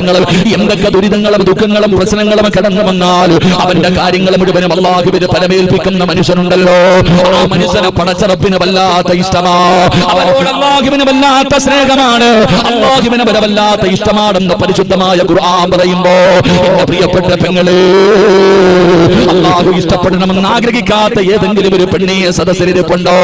പ്രയാസങ്ങളും എന്തൊക്കെ ദുരിതങ്ങളും ദുഃഖങ്ങളും പ്രശ്നങ്ങളും കടന്നു വന്നാൽ അവന്റെ കാര്യങ്ങൾ മുഴുവനും അള്ളാഹുവിന് പരമേൽപ്പിക്കുന്ന മനുഷ്യനുണ്ടല്ലോ. ആ മനുഷ്യനെ പടച്ചറപ്പിന് വല്ലാത്ത ഇഷ്ടമാ. അവനോട് അള്ളാഹുവിന് വല്ലാത്ത സ്നേഹമാണ്. അള്ളാഹുവിന് വരെ വല്ലാത്ത ഇഷ്ടമാണെന്ന് പരിശുദ്ധമായ ഖുർആൻ പറയുമ്പോ എന്റെ പ്രിയപ്പെട്ട പെങ്ങളെ അള്ളാഹു ഇഷ്ടപ്പെടണമെന്ന് ആഗ്രഹിക്കാത്ത ഏതെങ്കിലും ഒരു പെണ്ണിയെ സദസ്സിലിരിപ്പുണ്ടോ?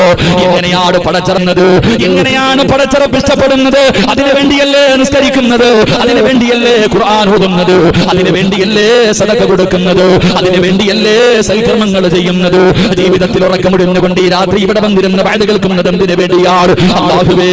എങ്ങനെയാണ് പടച്ചിറന്നത്? എങ്ങനെയാണ് പടച്ചിറപ്പ് ഇഷ്ടപ്പെടുന്നത്? അതിനു വേണ്ടിയല്ലേ നിസ്കരിക്കുന്നത്? അതിനു വേണ്ടിയല്ലേ ഖുർആൻ ഓതുന്നത്? അതിനു വേണ്ടിയല്ലേ സദക കൊടുക്കുന്നത്? അതിനു വേണ്ടിയല്ലേ സൽക്കർമ്മങ്ങൾ ചെയ്യുന്നത്? ജീവിതത്തിൽ ഉറക്കമിടുന്നുകൊണ്ട് ഈ രാത്രി ഇവിടെ വന്നിരുന്ന വയത് കേൾക്കുന്നത് എന്തിനു വേണ്ടിയാണ്. അള്ളാഹുവേ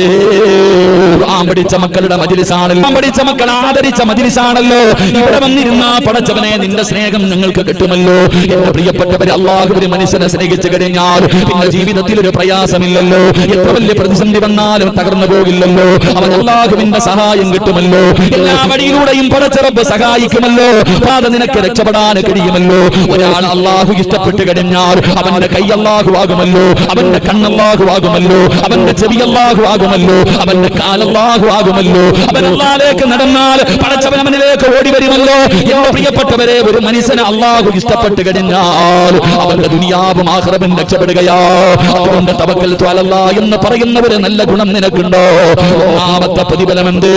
ഖുർആൻ പഠിച്ച മക്കളുടെ മജിലിസാണല്ലോ. പഠിച്ച മക്കൾ ആദരിച്ച മജിലിസാണല്ലോ. ഇവിടെ വന്നിരുന്ന പടച്ചവനെ നിന്റെ സ്നേഹം ഞങ്ങൾക്ക് കിട്ടുമല്ലോ. എന്റെ പ്രിയപ്പെട്ടവരെ അള്ളാഹുവിന് മനുഷ്യനെ സ്നേഹിച്ചു കഴിഞ്ഞാൽ പിന്നെ ജീവിതത്തിൽ ഒരു പ്രയാസമില്ലല്ലോ. എത്ര വലിയ പ്രതിസന്ധി വന്നാലും തകർന്നു പോകില്ലല്ലോ. അവൻ അള്ളാഹുവിന്റെ സഹായം കിട്ടുമല്ലോ. എല്ലാ വഴിയിലൂടെയും പടച്ചിറപ്പ് സഹായിക്കുമല്ലോ. പാത നിനക്ക് രക്ഷപ്പെടാൻ കഴിയുമല്ലോ. ഒരാൾ അള്ളാഹു ഇഷ്ടപ്പെട്ട് കഴിഞ്ഞാൽ അവന്റെ കൈ അള്ളാഹുവാകുമല്ലോ അവന്റെ കണ്ണല്ലാഹുവാകുമല്ലോ അവന്റെ ചെവി അള്ളാഹുവാകുമല്ലോ അവന്റെ കാലല്ലാഹുവാകുമല്ലോ അവൻ നടന്നാൽ പടച്ചവൻ അവനിലേക്ക് ഓടി വരുമല്ലോ. എന്റെ പ്രിയപ്പെട്ടവരെ ഒരു മനുഷ്യന് അള്ളാഹു ഇഷ്ടപ്പെട്ട് കഴിഞ്ഞാൽ അവന്റെ ദുനിയാവും ആഹ്റബൻ രക്ഷപ്പെടുകയാ. അതുകൊണ്ട് തവക്കൽ ത്വാലല്ല എന്ന് പറയുന്നവര് നല്ല ഗുണം നിനക്കുണ്ടോ? ഒന്നാമത്തെ പ്രതിഫലം എന്ത്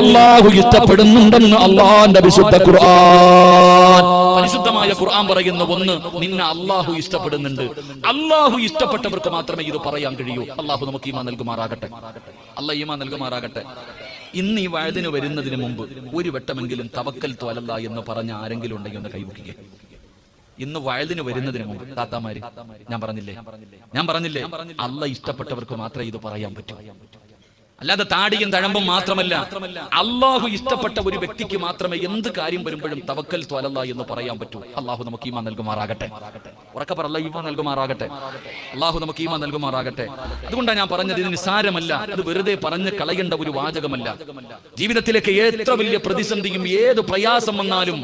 അള്ളാഹു ഇഷ്ടപ്പെടുന്നുണ്ടെന്ന് അള്ളാന്റെ വിശുദ്ധ ഖുർആൻ. പരിശുദ്ധമായ ഖുർആൻ പറയുന്ന ഒന്ന് നിന്നെ അള്ളാഹു ഇഷ്ടപ്പെടുന്നുണ്ട്. അള്ളാഹു ഇഷ്ടപ്പെട്ടവർക്ക് മാത്രമേ ഇത് പറയാൻ കഴിയൂ. അള്ളാഹു നമുക്ക് ഈമാ നൽകുമാറാകട്ടെ. അള്ളാഹ് ഈമാ നൽകുമാറാകട്ടെ. ഇന്ന് ഈ വഴുതിന് വരുന്നതിന് മുമ്പ് ഒരു വട്ടമെങ്കിലും തവക്കൽ തോലല്ല എന്ന് പറഞ്ഞ ആരെങ്കിലും ഉണ്ടെങ്കിൽ ഒന്ന് കൈവക്കുക ഇന്ന് വഴുതിന് വരുന്നതിന് മുമ്പ് താത്താമാര് ഞാൻ പറഞ്ഞില്ലേ? ഞാൻ പറഞ്ഞില്ലേ? അല്ല ഇഷ്ടപ്പെട്ടവർക്ക് മാത്രമേ ഇത് പറയാൻ പറ്റൂ. അല്ലാതെ താടിയും തഴമ്പും മാത്രമല്ല അള്ളാഹു ഇഷ്ടപ്പെട്ട ഒരു വ്യക്തിക്ക് മാത്രമേ എന്ത് കാര്യം വരുമ്പോഴും തവക്കൽ ത്വലല്ല എന്ന് പറയാൻ പറ്റൂ. അള്ളാഹു നമുക്ക് ഈമാ നൽകുമാറാകട്ടെ. ഉറക്കെ പറ ഇമാൻ നൽകുമാറാകട്ടെ. അള്ളാഹു നമുക്ക് ഈമാൻ നൽകുമാറാകട്ടെ. അതുകൊണ്ടാണ് ഞാൻ പറഞ്ഞത് ഇതിന് നിസാരമല്ല അത് വെറുതെ പറഞ്ഞ് കളയേണ്ട ഒരു വാചകമല്ല. ജീവിതത്തിലേക്ക് എത്ര വലിയ പ്രതിസന്ധിയും ഏത് പ്രയാസം വന്നാലും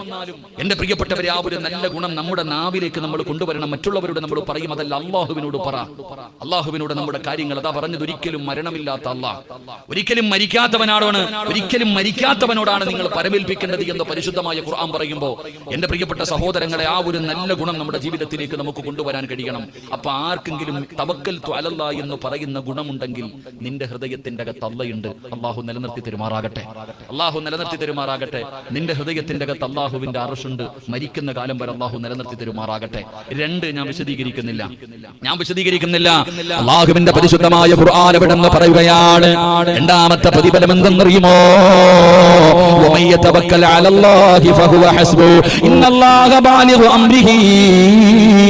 എന്റെ പ്രിയപ്പെട്ടവരെ ആ ഒരു നല്ല ഗുണം നമ്മുടെ നാവിലേക്ക് നമ്മൾ കൊണ്ടുവരണം. മറ്റുള്ളവരോട് നമ്മൾ പറയും അതല്ല അള്ളാഹുവിനോട് പറ. അള്ളാഹുവിനോട് നമ്മുടെ കാര്യങ്ങൾ അതാ പറഞ്ഞത് ഒരിക്കലും മരണമില്ലാത്ത അള്ളാഹ് ഒരിക്കലും മരിക്കാത്തവനാണ് ഒരിക്കലും മരിക്കാത്തവനോടാണ് നിങ്ങൾ പരമേൽപ്പിക്കേണ്ടത് എന്ന് പരിശുദ്ധമായ ഖുർആൻ പറയുമ്പോൾ എന്റെ പ്രിയപ്പെട്ട സഹോദരങ്ങളെ ആ ഒരു നല്ല ഗുണം നമ്മുടെ ജീവിതത്തിലേക്ക് നമുക്ക് കൊണ്ടുവരാൻ കഴിയണം. അപ്പൊ ആർക്കെങ്കിലും തവക്കൽ ത്വലല്ല എന്ന് പറയുന്ന ഗുണമുണ്ടെങ്കിൽ നിന്റെ ഹൃദയത്തിന്റെ അകത്ത് അള്ളയുണ്ട്. അള്ളാഹു നിലനിർത്തി തെരുമാറാകട്ടെ. അള്ളാഹു നിലനിർത്തി തെരുമാറാകട്ടെ. നിന്റെ ഹൃദയത്തിന്റെ അകത്ത് അള്ളാഹുവിന്റെ അറഷുണ്ട് മരിക്കുന്ന കാലം വരെ അള്ളാഹു നിലനിർത്തി തെരുമാറാകട്ടെ. രണ്ട് ഞാൻ വിശദീകരിക്കുന്നില്ല. ഞാൻ വിശദീകരിക്കുന്നില്ല. അള്ളാഹുവിന്റെ പരിശുദ്ധമായ ഖുർആൻ പറയുകയാണ്. രണ്ടാമത്തെ പ്രതിഫലം എന്തെന്നറിയുമോ? അലല്ലാഹി ഫഹുവ ഹസ്ബു. ഇന്നല്ലാഹ ബാലിഹു അംരിഹി.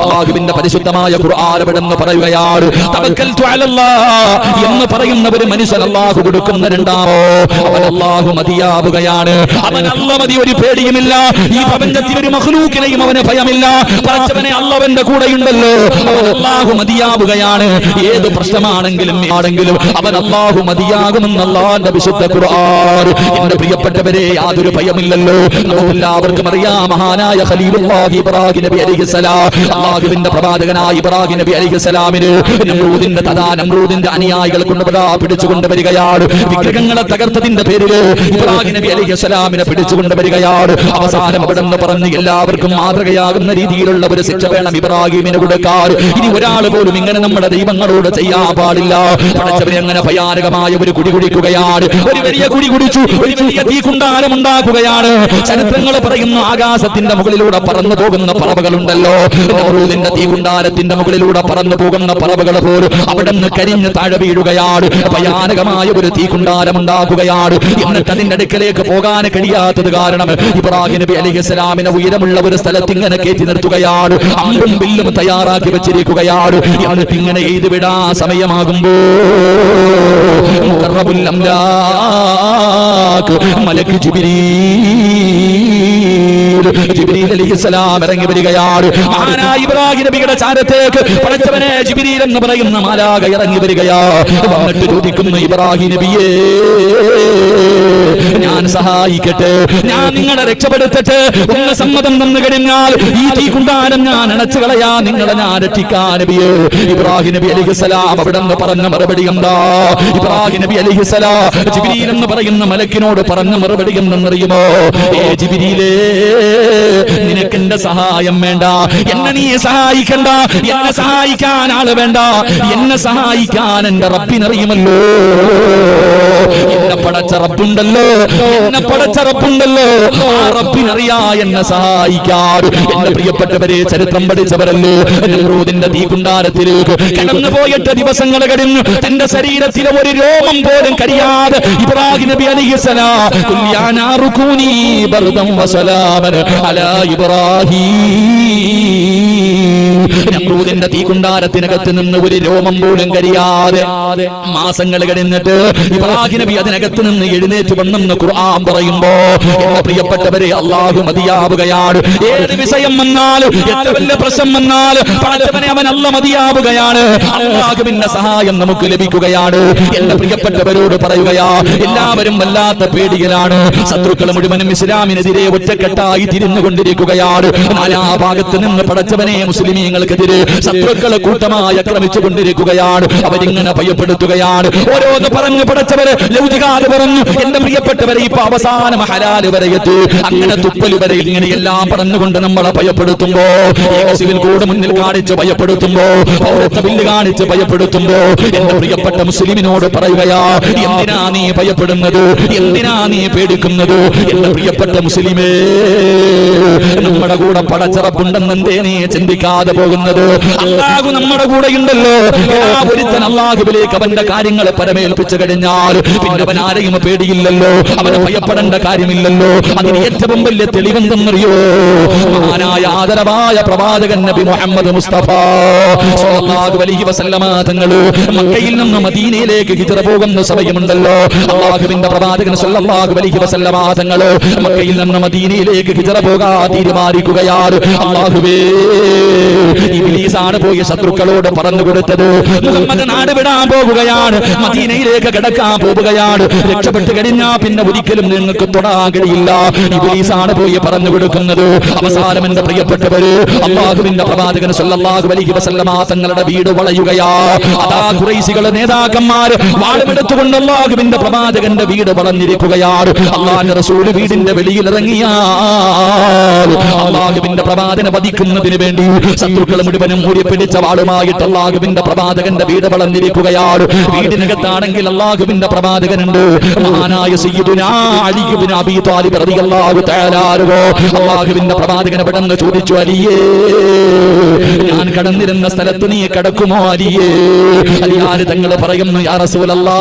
അള്ളാഹുവിന്റെ പരിശുദ്ധമായ ഖുർആൻ എവിടെന്ന് പറയുകയാണ്. എന്ന് പറയുന്ന ഒരു മനുഷ്യൻ അള്ളാഹു കൊടുക്കുന്ന രണ്ടാമോ? അവൻ അള്ളാഹു മതിയാവുകയാണ്. അവൻ അല്ല മതി ഒരു പേടിയുമില്ല. ഈ പ്രപഞ്ചത്തിൽ ഒരു മഹ്ലൂക്കിനെയും അവന് ഭയമില്ല. പടച്ചവനെ അള്ളവന്റെ കൂടെയുണ്ടല്ലോ. അവൻ അള്ളാഹു മതിയാവുകയാണ്. ഏത് പ്രശ്നമാണെങ്കിലും ആണെങ്കിലും അവൻ അള്ളാഹു മതിയാകുമെന്ന് അള്ളാന്റെ വിശുദ്ധ ഖുർആൻ. എന്റെ പ്രിയപ്പെട്ടവരെ യാതൊരു ഭയമില്ലല്ലോ. നമുക്കെല്ലാവർക്കും അറിയാം. മഹാനായ ഖലീലുല്ലാഹി ഇബ്രാഹിം നബി അലൈഹി സലാം അല്ലാഹുവിന്റെ പ്രവാചകനായ ഇബ്രാഹിം നബി അലൈഹിസ്സലാമിന് നമ്രൂദിന്റെ തഥാ നമ്രൂദിന്റെ അനുയായികൾ കൊണ്ടുവരാ പിടിച്ചുകൊണ്ട് വരികയാണ്. വിഗ്രഹങ്ങളെ തകർത്തതിന്റെ പേരിൽ ഇബ്രാഹിം നബി അലൈഹിസ്സലാമിനെ പിടിച്ചുകൊണ്ട് വരികയാണ്. അവസാനം അവിടെ നിന്ന് പറഞ്ഞ് എല്ലാവർക്കും മാതൃകയാകുന്ന രീതിയിലുള്ള ഒരു ശിക്ഷ വേണം ഇബ്രാഹിമിന് കൊടുക്കാൻ. ഇനി ഒരാൾ പോലും ഇങ്ങനെ നമ്മുടെ ദൈവങ്ങളോട് ചെയ്യാൻ പാടില്ല. പഠിച്ചവരെ അങ്ങനെ ഭയാനകമായ ഒരു കുടി കുടിക്കുകയാണ്. ഒരു വലിയ കുടി കുടിച്ചു ഒരു വലിയ തീക്കുണ്ടാരം ഉണ്ടാക്കുകയാണ്. ചരിത്രങ്ങൾ പറയുന്ന ആകാശത്തിന്റെ മുകളിലൂടെ പറന്നു പോകുന്ന പറവകളുണ്ടല്ലോ. നമ്രൂദിന്റെ തീകുണ്ടാരത്തിന്റെ മുകളിലൂടെ പറന്നു പോകുന്ന പറവകൾ പോലും അവിടെ നിന്ന് കരിഞ്ഞ് താഴെ വീഴുകയാണ്. ഭയാനകമായ ഒരു തീകുണ്ടാരം ഉണ്ടാക്കുകയാണ് എന്നിട്ട് അതിന്റെ അടുക്കലേക്ക് പോകാൻ കഴിയാത്തത് കാരണം ഇബ്രാഹിം നബി അലൈഹി സ്വലാമിനെ ഉയരമുള്ള ഒരു സ്ഥലത്ത് ഇങ്ങനെ കയറ്റി നിർത്തുകയാണ്. അമ്പും ബില്ലും തയ്യാറാക്കി വെച്ചിരിക്കുകയാണ്. എന്നിട്ട് ഇങ്ങനെ എഴുതി വിടാ സമയമാകുമ്പോ മലക്ക് അംലാക്ക് അലൈഹിസ്സലാം ഇറങ്ങി ഇബ്രാഹിം നബിയുടെ ചാരത്തേക്ക് എന്ന് പറയുന്ന ഇറങ്ങി വരികയാ. ചോദിക്കുന്നു ഇബ്രാഹിം നബിയേ ഞാൻ സഹായിക്കട്ടെ ഞാൻ നിങ്ങളെ രക്ഷപ്പെടുത്തട്ടെ. ഒന്ന് സമ്മതം തന്നു കഴിഞ്ഞാൽ ഈ തീ കുണ്ടാരം ഞാൻ അണച്ചു കളയാ നിങ്ങളെ ഞാൻ രക്ഷിക്കാൻ നബിയേ. ഇബ്രാഹിം നബി അലിഹിസലാം അവിടെ നിന്ന് പറഞ്ഞ മറുപടി എന്താ? ഇബ്രാഹിം നബി അലിഹിസലാം ജിബിരിയിൽ എന്ന് പറയുന്ന മലക്കിനോട് പറഞ്ഞ മറുപടി എന്തെന്നറിയുമോ ഏ ജിബിരിയിലേ നിനക്ക് എന്റെ സഹായം വേണ്ട. എന്നെ നീ സഹായിക്കണ്ട. എന്നെ സഹായിക്കാൻ ആൾ വേണ്ട. എന്നെ സഹായിക്കാൻ എന്റെ റബ്ബിനറിയുമല്ലോ. എന്നെ പടച്ചറപ്പുണ്ടല്ലോ എന്നെ പടച്ചറപ്പുണ്ടല്ലോ ആ റബ്ബിനറിയാ എന്നെ സഹായിക്കാൻ. എന്റെ പ്രിയപ്പെട്ടവരെ ചരിത്രം പഠിച്ചവരല്ലോ? നെഹ്റൂദിന്റെ തീകുണ്ടാരത്തിലേക്ക് കടന്നു പോയിട്ട് ദിവസങ്ങൾ കഴിഞ്ഞു തന്റെ ശരീരത്തിലെ ഒരു രോമം പോലും കരിയാതെ ഇബ്രാഹിം നബി അലിഹിസലാ കുല്യാനാറുകൂനി ബർദം വസലാമൻ അലാ തീകുണ്ടാരത്തിനകത്ത് നിന്ന് ഒരു രോമം പോലും കരിയാതെ മാസങ്ങൾ കഴിഞ്ഞിട്ട് ഇബ്രാഹിം നബി അതിനകത്ത് നിന്ന് എഴുന്നേറ്റ് വന്നെന്ന് ഖുർആൻ പറയുമ്പോ എന്റെ പ്രിയപ്പെട്ടവരെ അള്ളാഹു മതിയാവുകയാണ്. ഏത് വിഷയം വന്നാലും എത്ര വലിയ പ്രശ്നം വന്നാലും അവൻ അല്ല മതിയാവുകയാണ്. അള്ളാഹുവിന്റെ സഹായം നമുക്ക് ലഭിക്കുകയാണ്. എന്റെ പ്രിയപ്പെട്ടവരോട് പറയുകയാ എല്ലാവരും വല്ലാത്ത പേടിയിലാണ്. ശത്രുക്കൾ മുഴുവനും ഇസ്ലാമിനെതിരെ ഒറ്റക്കെട്ടായി തിരിഞ്ഞുകൊണ്ടിരിക്കുകയാണ് നാലാ ഭാഗത്ത് നിന്ന് പടച്ചവനെ മുസ്ലിമീങ്ങൾക്കെതിരെ ശത്രുക്കളെ കൂട്ടമായി ആക്രമിച്ചു കൊണ്ടിരിക്കുകയാണ് അവരിങ്ങനെ ഭയപ്പെടുത്തുകയാണ്. ഓരോന്ന് പറഞ്ഞു പടച്ചവരെ ലൗകികാത് പറഞ്ഞു എന്റെ പ്രിയപ്പെട്ടവരെ ഇപ്പൊ അവസാനം ഹലാൽ വരെ എത്തി. അങ്ങനെ തുപ്പൽ വരെ ഇങ്ങനെ എല്ലാം പറഞ്ഞുകൊണ്ട് നമ്മളെ ഭയപ്പെടുത്തുമ്പോ സിവിൽ കോഡ് മുന്നിൽ കാണിച്ച് ഭയപ്പെടുത്തുമ്പോ ബില്ല് കാണിച്ച് ഭയപ്പെടുത്തുമ്പോ എന്റെ പ്രിയപ്പെട്ട മുസ്ലിമിനോട് പറയുകയാ എന്തിനാ നീ ഭയപ്പെടുന്നത്? എന്തിനാ നീ പേടിക്കുന്നത്? എന്റെ പ്രിയപ്പെട്ട മുസ്ലിമേ നമ്മുടെ കൂടെ പടച്ചറപ്പുണ്ടെന്നെന്തേ നീ ചിന്തിക്കാതെ പോകുന്നത്? അള്ളാഹു നമ്മുടെ കൂടെ ഉണ്ടല്ലോ. ഒരുത്തൻ അള്ളാഹുവിലേക്ക് അവന്റെ കാര്യങ്ങളെ പരമേൽപ്പിച്ചു കഴിഞ്ഞാൽ പിന്നെ അവൻ ആരെയും പേടിയില്ലല്ലോ. അവന് ഭയപ്പെടേണ്ട കാര്യമില്ലല്ലോ. അതിന് ഏറ്റവും വലിയ തെളിവെന്തെന്നറിയോ? മഹാനായ ആദരവായ പ്രവാചകൻ നബി മുഹമ്മദ് മുസ്തഫ സ്വല്ലല്ലാഹു അലൈഹി വസല്ലമ തങ്ങൾ മക്കയിൽ നിന്ന് മദീനയിലേക്ക് ഹിജറ പോകുന്ന സമയമുണ്ടല്ലോ. അള്ളാഹുവിന്റെ പ്രവാചകൻ സ്വല്ലല്ലാഹു അലൈഹി വസല്ലമ തങ്ങൾ മക്കയിൽ നിന്ന് മദീനയിലേക്ക് ഹിജറ പോകാൻ തീരുമാനിക്കുകയാണ്. അള്ളാഹുവേ ഇബ്ലീസാണ് പോയി ശത്രുക്കളോട് പറഞ്ഞു കൊടുത്തത്. മുഹമ്മദ് നാട് വിടാൻ പോവുകയാണ് മദീനയിലേക്ക് കിടക്കാൻ പോവുകയാണ് രക്ഷപ്പെട്ട് കഴിഞ്ഞാ പിന്നെ ഒരിക്കലും നിങ്ങൾക്ക് തൊടാൻ കഴിയില്ല ഇബ്ലീസാണ് പോയി പറഞ്ഞു കൊടുക്കുന്നത്. അവസാനം എന്റെ പ്രിയപ്പെട്ടവര് അള്ളാഹുവിന്റെ പ്രവാചകൻ സല്ലല്ലാഹു അലൈഹി വസല്ലമ തങ്ങളുടെ വീട് വളയുകയാ. അതാ ഖുറൈശികളെ നേതാക്കന്മാർ വാളുമെടുത്തുകൊണ്ട് അള്ളാഹുവിന്റെ പ്രവാചകന്റെ വീട് വളഞ്ഞിരിക്കുകയാണ്. അള്ളാഹിന്റെ റസൂൽ വീടിന്റെ വെളിയിൽ ഇറങ്ങിയാൽ അള്ളാഹുവിന്റെ പ്രവാചന വധിക്കുന്നതിന് വേണ്ടി ശത്രുക്കൾ മുഴുവനും ഊരി പിടിച്ച വാളുമായിട്ട് അള്ളാഹുവിന്റെ പ്രവാചകന്റെ വീട് വളർന്നിരിക്കുകയാണ്. വീടിനകത്താണെങ്കിൽ അള്ളാഹുവിന്റെ പ്രവാചകനുണ്ട്. മഹാനായ അള്ളാഹുവിന്റെ പ്രവാചകനെ പെട്ടെന്ന് ചോദിച്ചു അലിയേ ഞാൻ കടന്നിരുന്ന സ്ഥലത്ത് നീ കിടക്കുമോ അലിയേ? അലിയാര് തങ്ങൾ പറയുന്നു യാ റസൂലല്ലാ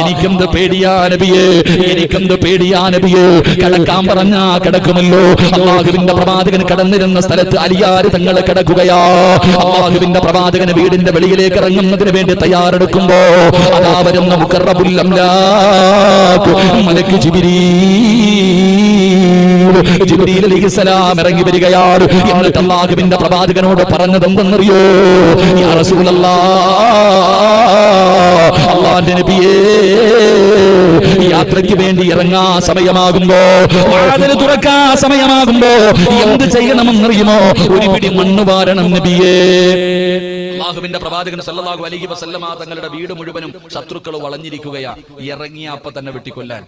എനിക്കെന്ത് പേടിയാ നബിയേ എനിക്കെന്ത് പേടിയാ നബിയേ? കിടക്കാൻ പറഞ്ഞാ കിടക്കുമല്ലോ. അള്ളാഹുവിന്റെ പ്രവാചകൻ കടന്നിരുന്ന സ്ഥലത്ത് അലിയാര് തങ്ങൾ കിടക്കുകയാ. അള്ളാഹുവിന്റെ പ്രവാചകന് വീടിന്റെ വെളിയിലേക്ക് ഇറങ്ങുന്നതിന് വേണ്ടി തയ്യാറെടുക്കുമ്പോ അതാ വരുന്ന മുക്കറബുല്ലം മലക്ക് ജിബ്രീൽ ജിബ്രീൽ അലൈഹിസ്സലാം ഇറങ്ങി വരികയാണ് എന്നിട്ട് അള്ളാഹുവിന്റെ പ്രവാചകനോട് പറഞ്ഞത് എന്തെന്നറിയോ യാ റസൂലല്ലാഹ് അള്ളാന്റെ നബിയേ. യാത്രയ്ക്ക് വേണ്ടി ഇറങ്ങാ സമയമാകുമ്പോ വാതിൽ തുറക്കാ സമയമാകുമ്പോ എന്ത് ചെയ്യണമെന്നറിയുമോ? ഒരു പിടി മണ്ണ് വാരണം നബിയേ. അള്ളാഹുവിന്റെ പ്രവാചകൻ സല്ലല്ലാഹു അലൈഹി വസല്ലമ തങ്ങളുടെ വീട് മുഴുവനും ശത്രുക്കൾ വളഞ്ഞിരിക്കുകയാണ് ഇറങ്ങിയ അപ്പൊ തന്നെ വെട്ടിക്കൊല്ലാൻ.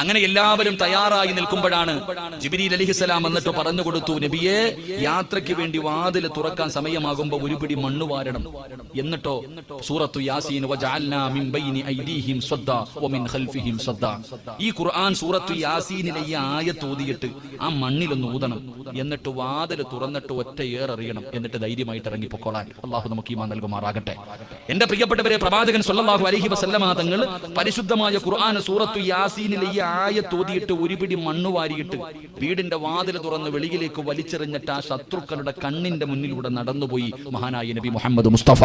അങ്ങനെ എല്ലാവരും തയ്യാറായി നിൽക്കുമ്പോഴാണ് ജിബിരിൽ അലിഹിസലാം എന്നിട്ട് പറഞ്ഞു കൊടുത്തു നബിയെ യാത്രയ്ക്ക് വേണ്ടി വാതിൽ തുറക്കാൻ സമയമാകുമ്പോ ഒരു പിടി മണ്ണ് വാരണം. എന്നിട്ടോ സൂറത്തു യാസീൻ ഈ ഖുർആൻ സൂറത്തു യാസീനിലെ ഈ ആയത്ത് ഓതിയിട്ട് ആ മണ്ണിലൊന്ന് ഊതണം. എന്നിട്ട് വാതിൽ തുറന്നിട്ട് ഒറ്റ ഏറെറിയണം എന്നിട്ട് ധൈര്യമായിട്ട് ഇറങ്ങി പൊക്കോളാൻ അള്ളാഹു നമുക്ക് ഈമാൻ നൽകുമാറാകട്ടെ. എന്റെ പ്രിയപ്പെട്ടവരെ പ്രവാചകൻ സൊല്ലാഹു അലഹി വസല്ലമ തങ്ങൾ പരിശുദ്ധമായ ഖുർആൻ സൂറത്തു യാസീനിലെ ഈ ആയത്ത് ഓതിയിട്ട് ഒരു പിടി മണ്ണ് വാരിയിട്ട് വീടിന്റെ വാതിൽ തുറന്ന് വെളിയിലേക്ക് വലിച്ചെറിഞ്ഞിട്ട് ആ ശത്രുക്കളുടെ കണ്ണിന്റെ മുന്നിലൂടെ നടന്നുപോയി മഹാനായ നബി മുഹമ്മദ് മുസ്തഫ.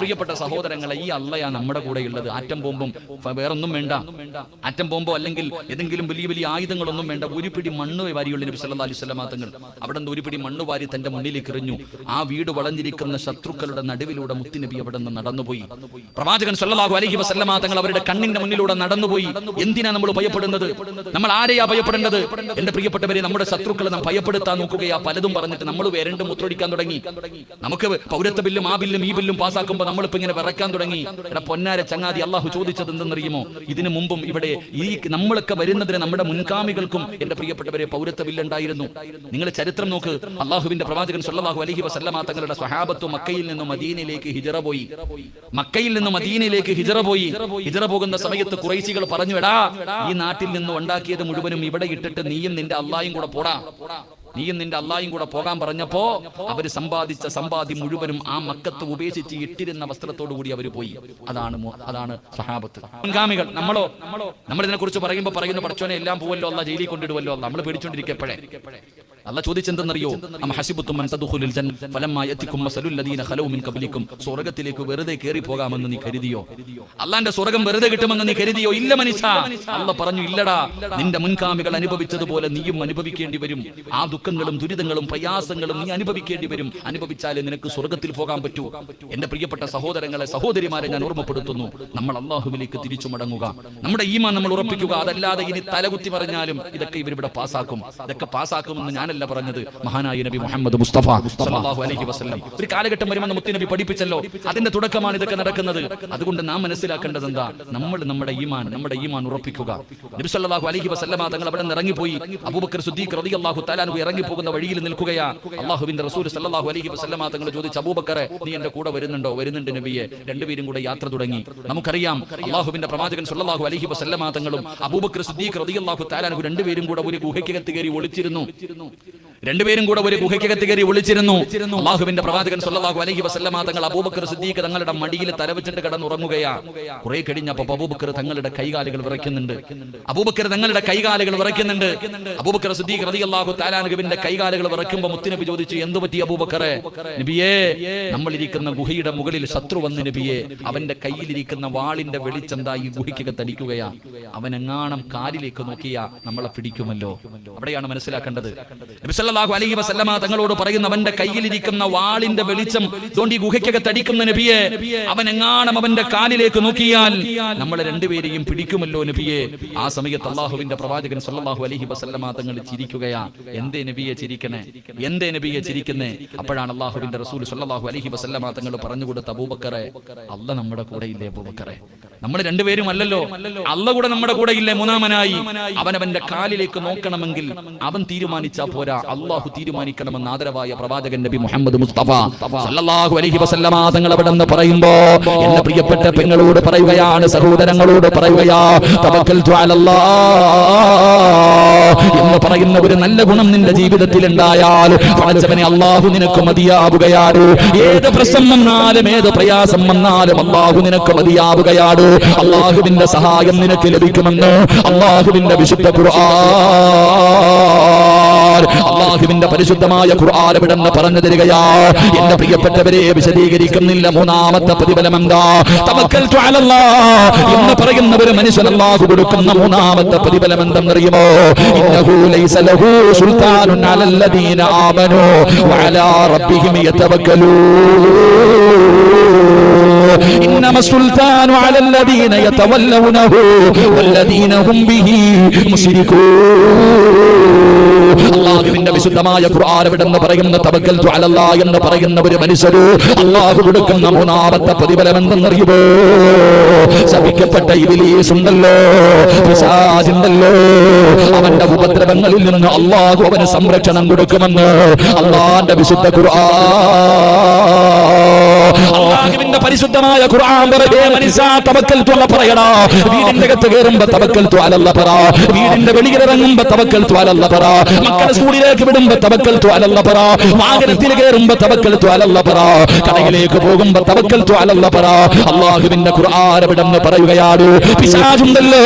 പ്രിയപ്പെട്ട സഹോദരങ്ങളെ ഈ അള്ളയാ നമ്മുടെ കൂടെ ഉള്ളത് ആറ്റം ബോംബും വേറൊന്നും വേണ്ട. ആറ്റം ബോംബോ അല്ലെങ്കിൽ ഏതെങ്കിലും വലിയ വലിയ ആയുധങ്ങളൊന്നും വേണ്ട. ഒരു പിടി മണ്ണ് വാരിയുള്ള നബി സല്ലാ അലൈഹി വസല്ലമ തങ്ങൾ. അവിടെ നിന്ന് ഒരു പിടി മണ്ണ് വാരി തന്റെ മുന്നിലേക്ക് എറിഞ്ഞു. ആ വീട് വളഞ്ഞിരിക്കുന്ന ശത്രുക്കളുടെ നടുവിലൂടെ മുത്തുനബി അവിടെ നിന്ന് നടന്നുപോയി. പ്രവാചകൻ സല്ലാഹു അലഹി വസല്ലമ തങ്ങൾ അവരുടെ കണ്ണിന്റെ മുന്നിലൂടെ നടന്നുപോയി. എന്തിനാ നമ്മൾ ഭയപ്പെടുന്നത്? നമ്മൾ ആരെയാ ഭയപ്പെടേണ്ടത്? എന്റെ പ്രിയപ്പെട്ടവരെ നമ്മുടെ ശത്രുക്കളെ നാം ഭയപ്പെടുത്താൻ നോക്കുകയാ. പലതും പറഞ്ഞിട്ട് നമ്മൾ വരണ്ട് മുത്രടിക്കാൻ തുടങ്ങി. നമുക്ക് പൗരത്വ ബില്ലും ആ ബില്ലും ഈ ബില്ലും പാസ്സാക്കുമ്പോൾ നമ്മളിപ്പോ ഇങ്ങനെ വിറക്കാൻ തുടങ്ങി. എടാ പൊന്നാര ചങ്ങാതി അള്ളാഹു ചോദിച്ചത് എന്തെന്നറിയുമോ? ഇതിനു മുമ്പും ഇവിടെ ഈ നമ്മളൊക്കെ വരുന്നതിന് നമ്മുടെ മുൻകാമികൾക്കും എന്റെ പ്രിയപ്പെട്ടവരെ പൗരത്വ ബില്ലുണ്ടായിരുന്നു നിങ്ങൾ ചരിത്രം നോക്ക്. അള്ളാഹുവിന്റെ പ്രവാചകൻ സല്ലല്ലാഹു അലഹി വസല്ലമ തങ്ങളുടെ സ്വഹാബത്ത് മക്കയിൽ നിന്നും മദീനയിലേക്ക് ഹിജറ പോയി. മക്കയിൽ നിന്നും മദീനയിലേക്ക് ഹിജറ പോയി. ഹിജറ പോകുന്ന സമയത്ത് കുറേശികൾ പറഞ്ഞു എടാ ഈ നാട്ടിൽ നിന്ന് ഉണ്ടാക്കിയത് മുഴുവനും ഇവിടെ ഇട്ടിട്ട് നീയും നിന്റെ അള്ളായും കൂടെ പോടാ. നീയും നിന്റെ അള്ളായും കൂടെ പോകാൻ പറഞ്ഞപ്പോ അവർ സമ്പാദിച്ച സമ്പാദ്യം മുഴുവനും ആ മക്കത്ത് ഉപേക്ഷിച്ച് ഇട്ടിരുന്ന വസ്ത്രത്തോടു കൂടി അവർ പോയി. അതാണ് അതാണ് സഹാബത്ത് മുൻഗാമികൾ നമ്മളോ? നമ്മൾ ഇതിനെ കുറിച്ച് പറയുമ്പോൾ പറയുന്ന പഠിച്ചോനെ എല്ലാം പോവല്ലോ അല്ല ജയിലിൽ കൊണ്ടിടുവല്ലോ അല്ല നമ്മൾ പേടിച്ചോണ്ടിരിക്കപ്പോഴേ. അല്ല ചോദിച്ചെന്തെന്നറിയോ? സ്വർഗത്തിലേക്ക് വെറുതെ കയറി പോകാമെന്ന് നീ കരുതിയോ? അല്ലാന്റെ സ്വർഗം വെറുതെ കിട്ടുമെന്ന് നീ കരുതിയോ? ഇല്ല മനുഷ്യ. അല്ല പറഞ്ഞു ഇല്ലടാ. നിന്റെ മുൻകാമികൾ അനുഭവിച്ചതുപോലെ നീയും അനുഭവിക്കേണ്ടി വരും. ആ ദുഃഖങ്ങളും ദുരിതങ്ങളും പ്രയാസങ്ങളും നീ അനുഭവിക്കേണ്ടി വരും. അനുഭവിച്ചാലേ നിനക്ക് സ്വർഗത്തിൽ പോകാൻ പറ്റൂ. എന്റെ പ്രിയപ്പെട്ട സഹോദരങ്ങളെ സഹോദരിമാരെ ഞാൻ ഓർമ്മപ്പെടുത്തുന്നു. നമ്മൾ അള്ളാഹുവിലേക്ക് തിരിച്ചു മടങ്ങുക. നമ്മുടെ ഈമാൻ നമ്മൾ ഉറപ്പിക്കുക. അതല്ലാതെ ഇനി തലകുത്തി പറഞ്ഞാലും ഇതൊക്കെ ഇവരിവിടെ പാസ്സാക്കും ഇതൊക്കെ പാസ്സാക്കുമെന്ന് ഞാനല്ല പറഞ്ഞത്. മഹാനായ നബി മുഹമ്മദ് മുസ്തഫ സല്ലല്ലാഹു അലൈഹി വസല്ലം. ഒരു കാലഘട്ടം വരുമെന്ന് മുത്തുനബി പഠിപ്പിച്ചല്ലോ. അതിന്റെ തുടക്കമാണ് ഇതൊക്കെ നടക്കുന്നത്. അതുകൊണ്ട് നാം മനസ്സിലാക്കേണ്ടത് എന്താ നമ്മൾ നമ്മുടെ ഈമാൻ നമ്മുടെ ഈമാൻ ഉറപ്പിക്കുക. നബി സല്ലല്ലാഹു അലൈഹി വസല്ലമ തങ്ങൾ അവിടെ നിന്ന് ഇറങ്ങിപ്പോയി. അബൂബക്കർ സിദ്ദീഖ് റളിയല്ലാഹു തആല ഇറങ്ങി പോകുന്ന വഴിയിൽ നിൽക്കുകയാ. അള്ളാഹുവിന്റെ റസൂൽ സല്ലല്ലാഹു അലൈഹി വസല്ലമ തങ്ങൾ ചോദിച്ചു അബൂബക്കറെ നീ എന്റെ കൂടെ വരുന്നുണ്ടോ? വരുന്നുണ്ട് നബിയെ. രണ്ടുപേരും കൂടെ യാത്ര തുടങ്ങി. നമുക്കറിയാം അള്ളാഹുവിന്റെ പ്രവാചകൻ സല്ലല്ലാഹു അലൈഹി വസല്ലമ തങ്ങളും അബൂബക്കർ സിദ്ദീഖ് റളിയല്ലാഹു തആല രണ്ടുപേരും കൂടെ ഒരു ഗുഹയ്ക്കകത്ത് കയറി ഒളിച്ചിരുന്നു. രണ്ടുപേരും കൂടെ ഒരു ഗുഹയ്ക്കകത്ത് കയറി ഒളിച്ചിരുന്നു അള്ളാഹുവിന്റെ പ്രവാചകൻ സല്ലല്ലാഹു അലൈഹി വസല്ലമ തങ്ങൾ അബൂബക്കർ സിദ്ദീഖ് തങ്ങളുടെ മടിയിൽ തലവെച്ചിട്ട് കിടന്നുറങ്ങുകയാ. കുറെ കഴിഞ്ഞപ്പോ അബൂബക്കർ തങ്ങളുടെ കൈകാലുകൾ വിറയ്ക്കുന്നുണ്ട്. അബൂബക്കർ തങ്ങളുടെ കൈകാലുകൾ വിറയ്ക്കുന്നുണ്ട്. അബൂബക്കർ സിദ്ദീഖ് റളിയല്ലാഹു തആല അൻഹുവിന്റെ കൈകാലുകൾ വിറയ്ക്കുമ്പോൾ മുത്തുനബി ചോദിച്ചു എന്തു പറ്റി അബൂബക്കറെ? നബിയേ നമ്മൾ ഇരിക്കുന്ന ഗുഹയുടെ മുകളിൽ ശത്രു വന്ന് നബിയെ. അവന്റെ കയ്യിലിരിക്കുന്ന വാളിന്റെ വെളിച്ചെന്താ ഈ ഗുഹയ്ക്കകത്ത് അടിക്കുകയാ. അവൻ എങ്ങാണം കാലിലേക്ക് നോക്കിയാ നമ്മളെ പിടിക്കുമല്ലോ. അവിടെയാണ് മനസ്സിലാക്കേണ്ടത്. നബി സല്ലല്ലാഹു അലൈഹി വസല്ലമ തങ്ങളോട് പറയുന്ന അവന്റെ കയ്യിലിരിക്കുന്ന വാളിന്റെ വെളിച്ചം തോണ്ടി ഗുഹയ്ക്കകത്ത് അടിക്കുന്ന നബിയെ അവൻ എങ്ങാണം അവന്റെ കാലിലേക്ക് നോക്കിയാൽ നമ്മൾ രണ്ടുപേരെയും പിടിക്കുമല്ലോ നബിയെ. ആ സമയത്ത് അള്ളാഹുവിന്റെ പ്രവാചകൻ സല്ലല്ലാഹു അലൈഹി വസല്ലമ തങ്ങൾ ചിരിക്കുകയാ എന്തേ നബിയെ ചിരിക്കണേ? എന്തേ നബിയെ ചിരിക്കുന്നേ? അപ്പോഴാണ് അള്ളാഹുവിന്റെ റസൂൽ സല്ലല്ലാഹു അലൈഹി വസല്ലമ തങ്ങൾ പറഞ്ഞു കൊടുത്ത അബൂബക്കറെ അല്ല നമ്മുടെ കൂടെ ഇല്ലേ അബൂബക്കറെ? നമ്മൾ രണ്ടുപേരും അല്ലല്ലോ. അല്ല കൂടെ നമ്മുടെ കൂടെ ഇല്ലേ മൂന്നാമനായി? അവനവന്റെ കാലിലേക്ക് നോക്കണമെങ്കിൽ അവൻ തീരുമാനിച്ചാ പോരാ. അള്ളാഹു തീരുമാനിക്കണമെന്ന് ആദരവായ പ്രവാചകൻ നബി മുഹമ്മദ് മുസ്തഫ സല്ലല്ലാഹു അലൈഹി വസല്ലമ തങ്ങൾ അവിടെ നിന്ന് പറയുമ്പോ എന്റെ പ്രിയപ്പെട്ട പെങ്ങളോട് പറയുകയാണ് സഹോദരങ്ങളോട് പറയുകയാ തവക്കൽതു അലല്ലാഹ് എന്ന് പറയുന്ന ഒരു നല്ല ഗുണം നിന്റെ ജീവിതത്തിൽ ഉണ്ടായാൽ പടച്ചവനെ അള്ളാഹു നിനക്ക് മതിയാവുകയാണ് ഏത് പ്രശ്നം വന്നാലും ഏത് പ്രയാസം വന്നാലും അള്ളാഹു നിനക്ക് മതിയാവുകയാണ് അള്ളാഹുവിന്റെ സഹായം നിനക്ക് ലഭിക്കുമെന്ന് അള്ളാഹുവിന്റെ വിശുദ്ധ ഖുർആൻ അള്ളാഹുവിന്റെ പരിശുദ്ധമായ ഖുർആൻ ഇവിടെന്ന് പറഞ്ഞു തരികയാ. എന്റെ പ്രിയപ്പെട്ടവരെ വിശദീകരിക്കുന്നില്ല. മൂന്നാമത്തെ പ്രതിഫലം എന്താ എന്ന് പറയുന്ന ഒരു മനുഷ്യൻ അള്ളാഹു കൊടുക്കുന്ന മൂന്നാമത്തെ പ്രതിഫലം എന്തെന്നറിയുമോ ആമനു റബ്ബിഹിം യതവക്കലൂൻ. إنما السلطان على الذين يتولونه والذين هم به مشركون അള്ളാഹുവിന്റെ വിശുദ്ധമായ ഖുർആൻ എന്ന് പറയുന്ന തവക്കൽ അലല്ലാ എന്ന് പറയുന്ന ഒരു മനുഷ്യര് അള്ളാഹു കൊടുക്കുന്ന മൂന്നാമത്തെ പ്രതിഫലം എന്തെന്നറിയുമോ ശപിക്കപ്പെട്ട ഇബിലീസ് ഉണ്ടല്ലോ പിശാചുണ്ടല്ലോ അവന്റെ ഉപദ്രവങ്ങളിൽ നിന്ന് അള്ളാഹു അവന് സംരക്ഷണം കൊടുക്കുമെന്ന് അള്ളാന്റെ വിശുദ്ധ ഖുർആൻ അള്ളാഹുവിന്റെ പരിശുദ്ധമായ ഖുർആൻ പറയേ മനുഷ്യ തവക്കൽ തുള്ള പറയടാ വീടിന്റെ അകത്ത് കയറുമ്പോ തവക്കൽ ത്വാലല്ല പറ. വീടിന്റെ വെളിയിലിറങ്ങുമ്പോ തവക്കൽ ത്വാലല്ല പറ. മക്കളെ സ്കൂളിലേക്ക് വിടുമ്പോ തവക്കൽ ത്വാലല്ല പറ. വാഹനത്തിൽ കയറുമ്പോ തവക്കൽ ത്വാലല്ല പറ. കടയിലേക്ക് പോകുമ്പോ തവക്കൽ ത്വാലല്ല പറ. അള്ളാഹുവിന്റെ ഖുർആൻ എവിടെന്ന് പറയുകയാണ്. പിശാചുണ്ടല്ലോ.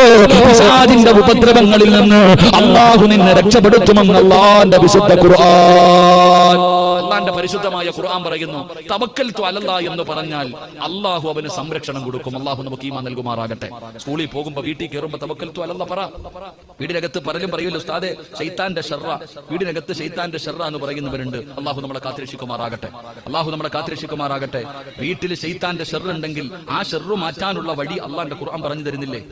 പിശാചിന്റെ ഉപദ്രവങ്ങളിൽ നിന്ന് അള്ളാഹു നിന്നെ രക്ഷപ്പെടുത്തുമെന്ന് അള്ളാന്റെ വിശുദ്ധ ഖുർആൻ. പരിശുദ്ധമായ ഖുർആൻ പറയുന്നു തവക്കൽ അലല്ല എന്ന് പറഞ്ഞാൽ അള്ളാഹു അവന് സംരക്ഷണം കൊടുക്കും. അള്ളാഹു നമുക്ക് ഈമാ നൽകുമാറാകട്ടെ. സ്കൂളിൽ പോകുമ്പോൾ വീട്ടിൽ കയറുമ്പോ തവക്കൽ അലല്ല പറ. വീടിനകത്ത് പലരും പറയുമല്ലോ ഉസ്താദെ? ശൈത്താന്റെ ഷെറ വീടിനകത്ത് ശൈത്താന്റെ ഷെറ എന്ന് പറയുന്നവരുണ്ട്. അള്ളാഹു നമ്മളെ കാത്തിരക്ഷിക്കുമാറാകട്ടെ. അള്ളാഹു നമ്മളെ കാത്തിരക്ഷിക്കുമാറാകട്ടെ. വീട്ടിൽ ശൈത്താന്റെ ഷെർ ഉണ്ടെങ്കിൽ ആ ഷെറു മാറ്റാനുള്ള വഴി അള്ളാന്റെ ഖുർആൻ പറഞ്ഞു തരുന്നില്ലേ?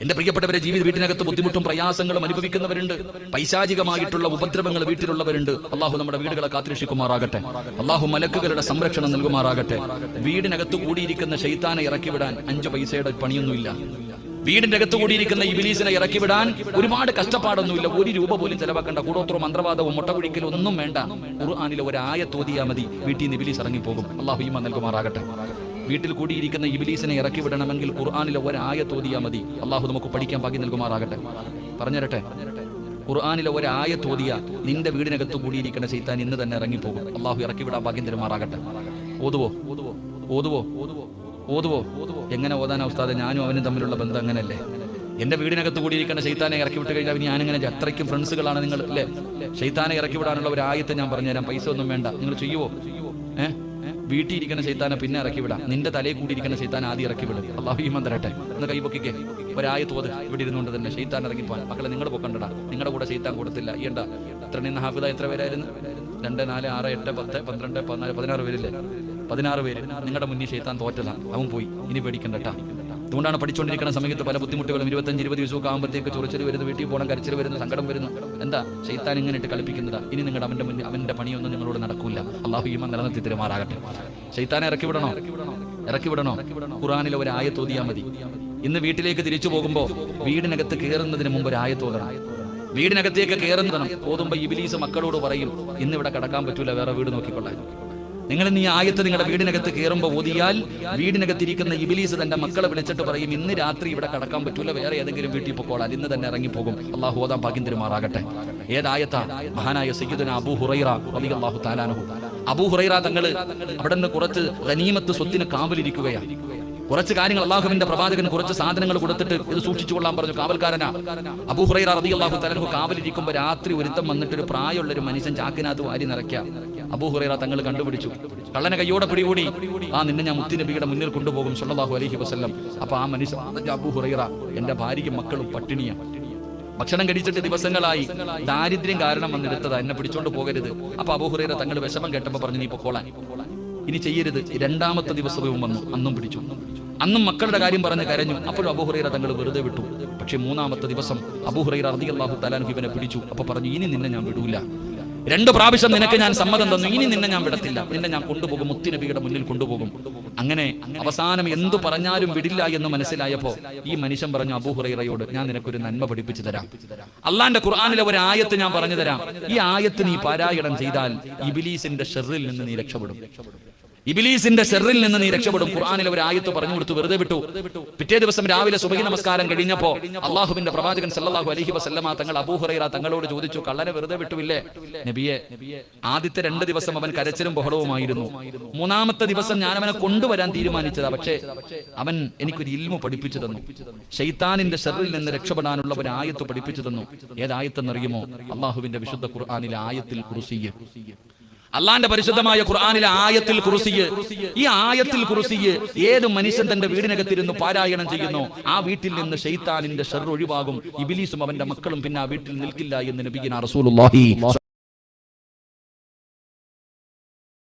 എന്റെ പ്രിയപ്പെട്ടവരെ ജീവിത വീട്ടിനകത്ത് ബുദ്ധിമുട്ടും പ്രയാസങ്ങളും അനുഭവിക്കുന്നവരുണ്ട്. പൈശാചികമായിട്ടുള്ള ഉപദ്രവങ്ങൾ വീട്ടിലുള്ളവരുണ്ട്. അള്ളാഹു നമ്മുടെ വീടുകളെ കാത്തിരക്ഷിക്കുമാറാകട്ടെ. അള്ളാഹു മലക്കുകളുടെ സംരക്ഷണം നൽകുമാറാകട്ടെ. വീടിനകത്ത് കൂടിയിരിക്കുന്ന ശൈത്താനെ ഇറക്കിവിടാൻ അഞ്ചു പൈസയുടെ പണിയൊന്നുമില്ല. വീടിന്റെ അകത്ത് കൂടിയിരിക്കുന്ന ഇബിലീസിനെ ഇറക്കി വിടാൻ ഒരുപാട് കഷ്ടപ്പാടൊന്നുമില്ല. ഒരു രൂപ പോലും ചെലവാക്കേണ്ട. കൂടോത്രോ മന്ത്രവാദവും മുട്ടകുഴിക്കലും ഒന്നും വേണ്ട. ഖുർആാനിലെ ഒരായ തോതിയാ മതി. വീട്ടിൽ നിന്ന് ഇബിലീസ് ഇറങ്ങിപ്പോകും. അള്ളാഹു ഈമ നൽകുമാറാകട്ടെ. വീട്ടിൽ കൂടിയിരിക്കുന്ന ഇബിലീസിനെ ഇറക്കി വിടണമെങ്കിൽ ഖുർആാനിലെ ഒരായ തോതിയാ മതി. അള്ളാഹു നമുക്ക് പഠിക്കാൻ ബാക്കി നൽകുമാറാകട്ടെ. പറഞ്ഞുതരട്ടെ? ഖുർആാനിലെ ഒരായ തോതിയ നിന്റെ വീടിനകത്ത് കൂടിയിരിക്കുന്ന ചെയ്ത്താൻ ഇന്ന് തന്നെ ഇറങ്ങിപ്പോകും. അള്ളാഹു ഇറക്കി വിടാൻ ഭാഗ്യം തരുമാറാകട്ടെ ഓതുവോ? ഓതുവോ? ഓതുവോ? എങ്ങനെ ഓതാനാ ഉസ്താദെ? ഞാനും അവനും തമ്മിലുള്ള ബന്ധം അങ്ങനെയല്ലേ എന്റെ വീടിനകത്ത് കൂടിയിരിക്കുന്ന ശൈത്താനെ ഇറക്കി വിട്ട് കഴിഞ്ഞാൽ ഞാനിങ്ങനെ അത്രയ്ക്കും ഫ്രണ്ട്സുകളാണ് നിങ്ങൾ അല്ലേ? ശൈത്താനെ ഇറക്കി വിടാനുള്ള ഒരു ആയത്തെ ഞാൻ പറഞ്ഞുതരാം. പൈസ ഒന്നും വേണ്ട. നിങ്ങൾ ചെയ്യുവോ? ഏഹ് വീട്ടിൽ ഇരിക്കുന്ന ശൈത്താനെ പിന്നെ ഇറക്കി വിടാം. നിന്റെ തലയിൽ കൂടിയിരിക്കുന്ന ശൈത്താൻ ആദ്യം ഇറക്കി വിടും. അള്ളാഹു ഈമൻ തരട്ടെ ഒന്ന് കൈ പൊക്കിക്കേ. ഒരായ തോത് ഇവിടെ ഇരുന്നുകൊണ്ട് തന്നെ ഷെയ്ത്താൻ ഇറങ്ങിപ്പോൻ മക്കളെ നിങ്ങൾ പൊക്കണ്ടടാ. നിങ്ങളുടെ കൂടെ ഷെയ്ത്താൻ കൊടുത്തില്ല. ഇയണ്ട എത്ര നിന്ന് ഹാഫിദ എത്ര പേരായിരുന്നു? രണ്ട് നാല് ആറ് എട്ട് പത്ത് പന്ത്രണ്ട് പതിനാല് പതിനാറ് പേരില്ലേ? പതിനാറ് പേര്. നിങ്ങളുടെ മുന്നിൽ ഷെയ്ത്താൻ തോറ്റതാണ് അവൻ പോയി. ഇനി പേടിക്കണ്ടട്ടാ. അതുകൊണ്ടാണ് പഠിച്ചുകൊണ്ടിരിക്കുന്ന സമയത്ത് പല ബുദ്ധിമുട്ടുകളും ഇരുപത്തഞ്ച് ഇരുപത് ദിവസമൊക്കെ ആകുമ്പോഴത്തേക്ക് ചൊറിച്ചിൽ വരുന്നു വീട്ടിൽ പോകണം കരച്ചിൽ വരുന്നു സങ്കടം വരുന്നു. എന്താ? ഷെയ്ത്താൻ ഇങ്ങനെ ഇട്ട് കളിപ്പിക്കുന്നതാ. ഇനി നിങ്ങളുടെ അവന്റെ മുന്നിൽ അവന്റെ പണിയൊന്നും നിങ്ങളോട് നടക്കൂല. അള്ളാഹു ഈമ നിലനിർത്തി തരുമാറാകട്ടെ. ഷെയ്ത്താനെ ഇറക്കി വിടണോ? ഇറക്കി വിടണോ? ഖുറാനിലെ ഒരു ആയത്തോതിയാ മതി. ഇന്ന് വീട്ടിലേക്ക് തിരിച്ചു പോകുമ്പോൾ വീടിനകത്ത് കയറുന്നതിന് മുമ്പ് ഒരു ആയത്തോതണം വീടിനകത്തേക്ക് കയറുന്നതാണ് ഓതുമ്പോ ഇബിലീസ് മക്കളോട് പറയും ഇന്ന് ഇവിടെ കടക്കാൻ പറ്റൂല വേറെ വീട് നോക്കിക്കൊള്ളാൻ. നിങ്ങൾ ഈ ആയത്ത് നിങ്ങളുടെ വീടിനകത്ത് കയറുമ്പോൾ ഓതിയാൽ വീടിനകത്തിരിക്കുന്ന ഇബിലീസ് തന്റെ മക്കളെ വിളിച്ചിട്ട് പറയും ഇന്ന് രാത്രി ഇവിടെ കടക്കാൻ പറ്റൂല വേറെ ഏതെങ്കിലും വീട്ടിൽ പൊക്കോളാൻ ഇന്ന് തന്നെ ഇറങ്ങിപ്പോകും. അള്ളാഹു ഓതാൻ ഭാഗ്യം തരുമാറാകട്ടെ ഏതായത്ത? മഹാനായ സയ്യിദന അബൂ ഹുറൈറ അള്ളാഹു താലാനഹു അബൂ ഹുറൈറ തങ്ങൾ അവിടെ നിന്ന് കുറച്ച് ഗനീമത്ത് സ്വത്തിന് കാവലിരിക്കുകയാണ് കുറച്ച് കാര്യങ്ങൾ അള്ളാഹുവിന്റെ പ്രവാചകന് കുറച്ച് സാധനങ്ങൾ കൊടുത്തിട്ട് ഇത് സൂക്ഷിച്ചു കൊള്ളാൻ പറഞ്ഞു. കാവൽക്കാരനാ. അബൂഹുറൈറ റതി അള്ളാഹു തലഹു കാവലിരിക്കുമ്പോൾ രാത്രി ഒരുത്തം വന്നിട്ട് ഒരു പ്രായമുള്ള ഒരു മനുഷ്യൻ ചാക്കിനകത്ത് വാരി നിറയ്ക്കാം. അബൂഹുറൈറ തങ്ങൾ കണ്ടുപിടിച്ചു. കള്ളനെ കയ്യോടെ പിടികൂടി ആ നിന്നെ ഞാൻ മുത്തിനബിയുടെ മുന്നിൽ കൊണ്ടുപോകും സല്ലല്ലാഹു അലഹി വസല്ലം. അപ്പൊ ആ മനുഷ്യൻ അബൂഹുറൈറ എന്റെ ഭാര്യയും മക്കളും പട്ടിണിയാണ് ഭക്ഷണം കഴിച്ചിട്ട് ദിവസങ്ങളായി ദാരിദ്ര്യം കാരണം വന്നെടുത്തതാ എന്നെ പിടിച്ചോണ്ട് പോകരുത്. അപ്പൊ അബൂഹുറൈറ തങ്ങൾ വിഷമം കേട്ടപ്പോ പറഞ്ഞു നീ പൊക്കോളാൻ ഇനി ചെയ്യരുത്. രണ്ടാമത്തെ ദിവസവും വന്നു അന്നും പിടിച്ചു. അന്നും മക്കളുടെ കാര്യം പറഞ്ഞ് കരഞ്ഞു. അപ്പോഴും അബൂഹുറൈറ തങ്ങൾ വെറുതെ വിട്ടു. പക്ഷേ മൂന്നാമത്തെ ദിവസം അബൂഹുറൈറ അതി അള്ളാഹു തലാൻ ഇവനെ പിടിച്ചു. അപ്പൊ പറഞ്ഞു ഇനി നിന്നെ ഞാൻ വിടൂല. രണ്ട് പ്രാവശ്യം നിനക്ക് ഞാൻ സമ്മതം തന്നു. ഇനി നിന്നെ ഞാൻ വിടത്തില്ല. നിന്നെ ഞാൻ കൊണ്ടുപോകും. മുത്തിനബിയുടെ മുന്നിൽ കൊണ്ടുപോകും. അങ്ങനെ അവസാനം എന്തു പറഞ്ഞാലും വിടില്ല എന്ന് മനസ്സിലായപ്പോ ഈ മനുഷ്യൻ പറഞ്ഞു അബൂഹുറൈറയോട് ഞാൻ നിനക്കൊരു നന്മ പഠിപ്പിച്ചു തരാം. അള്ളാന്റെ ഖുർആാനിലെ ഒരു ആയത്ത് ഞാൻ പറഞ്ഞു തരാം. ഈ ആയത്ത് നീ പാരായണം ചെയ്താൽ ഇബിലീസിന്റെ ഷെറിൽ നിന്ന് നീ രക്ഷപ്പെടും. ഇബിലീസിന്റെ ഷെറിൽ നിന്ന് നീ രക്ഷപ്പെടും. ഖുർആാനിൽ ഒരു ആയത്ത് പറഞ്ഞു കൊടുത്തു. വെറുതെ വിട്ടു. പിറ്റേ ദിവസം രാവിലെ സുബഹി നമസ്കാരം കഴിഞ്ഞപ്പോ അള്ളാഹുവിന്റെ പ്രവാചകൻ സല്ലാഹു അലഹി വസല്ലമ തങ്ങൾ അബൂഹുറൈറ തങ്ങളോട് ചോദിച്ചു കള്ളനെ വെറുതെ വിട്ടുവില്ലേ? നബിയെ ആദ്യത്തെ രണ്ട് ദിവസം അവൻ കരച്ചിലും ബഹളവുമായിരുന്നു. മൂന്നാമത്തെ ദിവസം ഞാൻ അവനെ കൊണ്ടുവരാൻ തീരുമാനിച്ചതാ. പക്ഷേ അവൻ എനിക്കൊരു ഇൽമു പഠിപ്പിച്ചു തന്നു. ഷെയ്ത്താനിന്റെ ഷെറിൽ നിന്ന് രക്ഷപ്പെടാനുള്ള ഒരു ആയത്ത് പഠിപ്പിച്ചു തന്നു. ഏതായത്തെന്നറിയുമോ? അള്ളാഹുവിന്റെ വിശുദ്ധ ഖുർആാനിലെ ആയത്തിൽ കുറിസിയെ അള്ളാന്റെ പരിശുദ്ധമായ ഖുർആാനിലെ ആയത്തിൽ കുറിസിയ്. ഈ ആയത്തിൽ കുറിസിയ് ഏത് മനുഷ്യൻ തന്റെ വീടിനകത്തിരുന്ന് പാരായണം ചെയ്യുന്നു? ആ വീട്ടിൽ നിന്ന് ഷെയ്ത്താനിന്റെ ഷെർ ഒഴിവാകും. ഇബിലീസും അവന്റെ മക്കളും പിന്നെ ആ വീട്ടിൽ നിൽക്കില്ല എന്ന് നബിഗിന റസൂലുള്ളാഹി